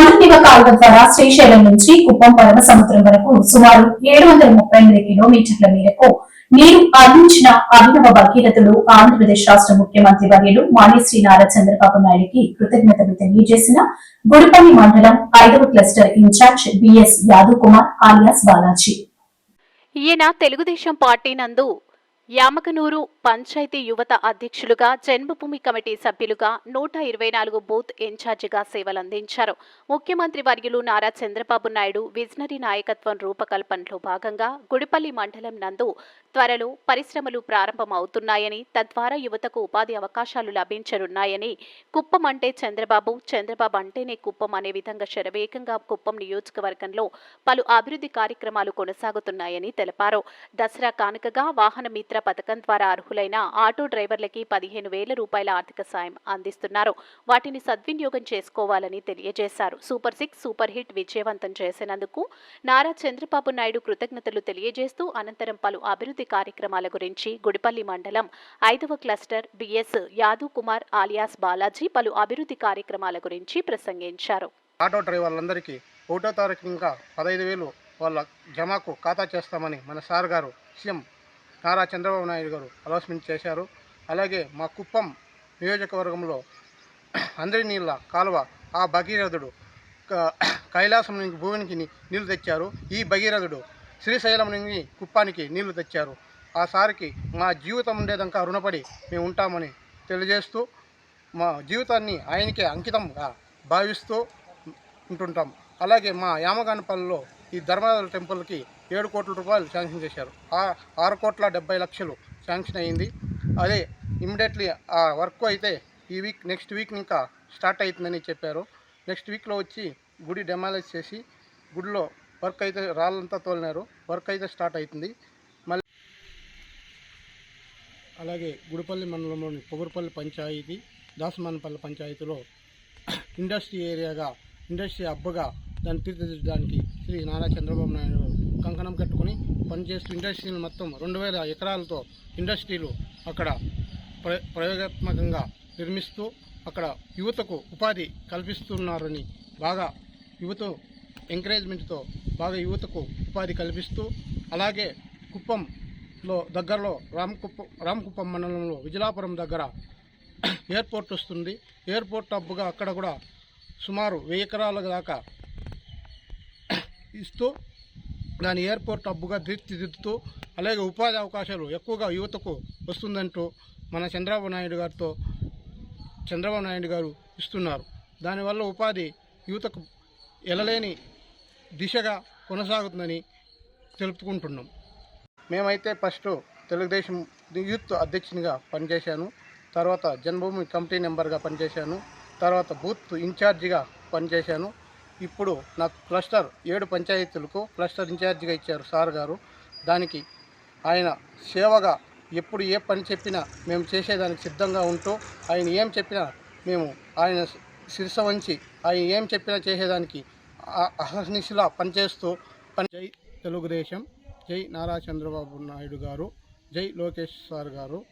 హంద్రనివ కాలువ ద్వారా శ్రీశైలం నుంచి కుప్పం పరమ సముద్రం వరకు సుమారు ఏడు వందల ముప్పై ఎనిమిది కిలోమీటర్ల మేరకు నీరు అందించిన అభినవ భగీరథుడు ఆంధ్రప్రదేశ్ రాష్ట్ర ముఖ్యమంత్రి వర్యులు మాణిశ్రీ నారా చంద్రబాబు నాయుడికి కృతజ్ఞతలు తెలియజేసిన గుడిపల్లి మండలం ఐదవ cluster incharge B S Yadav Kumar alias Balaji. ఈయన తెలుగుదేశం పార్టీ నందు యామకనూరు పంచాయతీ యువత అధ్యక్షులుగా జన్మభూమి కమిటీ సభ్యులుగా నూట ఇరవై నాలుగు బూత్ ఇన్ఛార్జిగా సేవలందించారు. ముఖ్యమంత్రి వర్యులు నారా చంద్రబాబు నాయుడు విజనరీ నాయకత్వం రూపకల్పనలో భాగంగా గుడిపల్లి మండలం నందు త్వరలో పరిశ్రమలు ప్రారంభమవుతున్నాయని తద్వారా యువతకు ఉపాధి అవకాశాలు లభించనున్నాయని కుప్పం అంటే చంద్రబాబు చంద్రబాబు అంటేనే కుప్పం అనే విధంగా శరవేగంగా కుప్పం నియోజకవర్గంలో పలు అభివృద్ధి కార్యక్రమాలు కొనసాగుతున్నాయని తెలిపారు. దసరా కానుకగా వాహన మిత్ర పథకం ద్వారా అర్హులైన ఆటో డ్రైవర్లకి పదిహేను వేల రూపాయల ఆర్థిక సాయం అందిస్తున్నారు. వాటిని సద్వినియోగం చేసుకోవాలని తెలియజేశారు. సూపర్ సిక్స్ సూపర్ హిట్ విజయవంతం చేసినందుకు నారా చంద్రబాబు నాయుడు కృతజ్ఞతలు తెలియజేస్తూ అనంతరం పలు అభివృద్ధి కార్యక్రమాల గురించి గుడిపల్లి మండలం ఐదవ cluster B S Yadav Kumar alias Balaji పలు అభివృద్ధి కార్యక్రమాల గురించి ప్రసంగించారు. ఆటో డ్రైవర్లందరికీ ఒకటో తారీఖు ఇంకా పదహైదు వేలు వాళ్ళ జమాకు ఖాతా చేస్తామని మన సార్ గారు సీఎం నారా చంద్రబాబు నాయుడు గారు అనౌన్స్మెంట్ చేశారు. అలాగే మా కుప్పం నియోజకవర్గంలో అందరి నీళ్ళ కాలువ ఆ భగీరథుడు కైలాసం నుంచి భూమికి నీళ్ళు తెచ్చారు. ఈ భగీరథుడు శ్రీశైలం నుండి కుప్పానికి నీళ్ళు తెచ్చారు. ఆ సారికి మా జీవితం ఉండేదంకా రుణపడి మేము ఉంటామని తెలియజేస్తూ మా జీవితాన్ని ఆయనకే అంకితంగా భావిస్తూ ఉంటుంటాం. అలాగే మా యామగానపల్లిలో ఈ ధర్మరాజుల టెంపుల్కి ఏడు కోట్ల రూపాయలు శాంక్షన్ చేశారు. ఆ ఆరు కోట్ల డెబ్బై లక్షలు శాంక్షన్ అయ్యింది అదే ఇమ్మీడియట్లీ ఆ వర్క్ అయితే ఈ వీక్ నెక్స్ట్ వీక్ ఇంకా స్టార్ట్ అవుతుందని చెప్పారు. నెక్స్ట్ వీక్లో వచ్చి గుడి డెమాలైజ్ చేసి గుడిలో వర్క్ అయితే రాళ్ళంతా తోలినారు. వర్క్ అయితే స్టార్ట్ అవుతుంది మళ్ళీ అలాగే గుడిపల్లి మండలంలోని పొగురుపల్లి పంచాయతీ దాసమానపల్లి పంచాయతీలో ఇండస్ట్రీ ఏరియాగా ఇండస్ట్రీ అబ్బగా దాన్ని తీర్చిదిద్దడానికి శ్రీ నారా చంద్రబాబు నాయుడు కంకణం కట్టుకుని పనిచేస్తూ ఇండస్ట్రీని మొత్తం రెండు వేల ఎకరాలతో ఇండస్ట్రీలు అక్కడ ప్ర ప్రయోగాత్మకంగా నిర్మిస్తూ అక్కడ యువతకు ఉపాధి కల్పిస్తున్నారని బాగా యువత ఎంకరేజ్మెంట్తో బాగా యువతకు ఉపాధి కల్పిస్తూ అలాగే కుప్పంలో దగ్గరలో రామకుప్పం రామకుప్పం మండలంలో విజలాపురం దగ్గర ఎయిర్పోర్ట్ వస్తుంది. ఎయిర్పోర్ట్ హబ్గా అక్కడ కూడా సుమారు వెయ్యి ఎకరాల దాకా ఇస్తూ దాని ఎయిర్పోర్ట్ హబ్గా తీర్చిదిద్దుతూ అలాగే ఉపాధి అవకాశాలు ఎక్కువగా యువతకు వస్తుందంటూ మన చంద్రబాబు నాయుడు గారితో చంద్రబాబు నాయుడు గారు ఇస్తున్నారు. దానివల్ల ఉపాధి యువతకు ఎలలేని దిశగా కొనసాగుతుందని తెలుపుకుంటున్నాం. మేమైతే ఫస్ట్ తెలుగుదేశం యూత్ అధ్యక్షునిగా పనిచేశాను. తర్వాత జన్మభూమి కమిటీ మెంబర్గా పనిచేశాను. తర్వాత బూత్ ఇన్ఛార్జిగా పనిచేశాను. ఇప్పుడు నాకు క్లస్టర్ ఏడు పంచాయతీలకు క్లస్టర్ ఇన్ఛార్జిగా ఇచ్చారు సార్ గారు. దానికి ఆయన సేవగా ఎప్పుడు ఏ పని చెప్పినా మేము చేసేదానికి సిద్ధంగా ఉంటూ ఆయన ఏం చెప్పినా మేము ఆయన శిరస వంచి ఆయన ఏం చెప్పినా చేసేదానికి అహర్నిశలా పనిచేస్తూ పని జై తెలుగుదేశం. జై నారా చంద్రబాబు నాయుడు గారు. జై లోకేష్ సార్ గారు.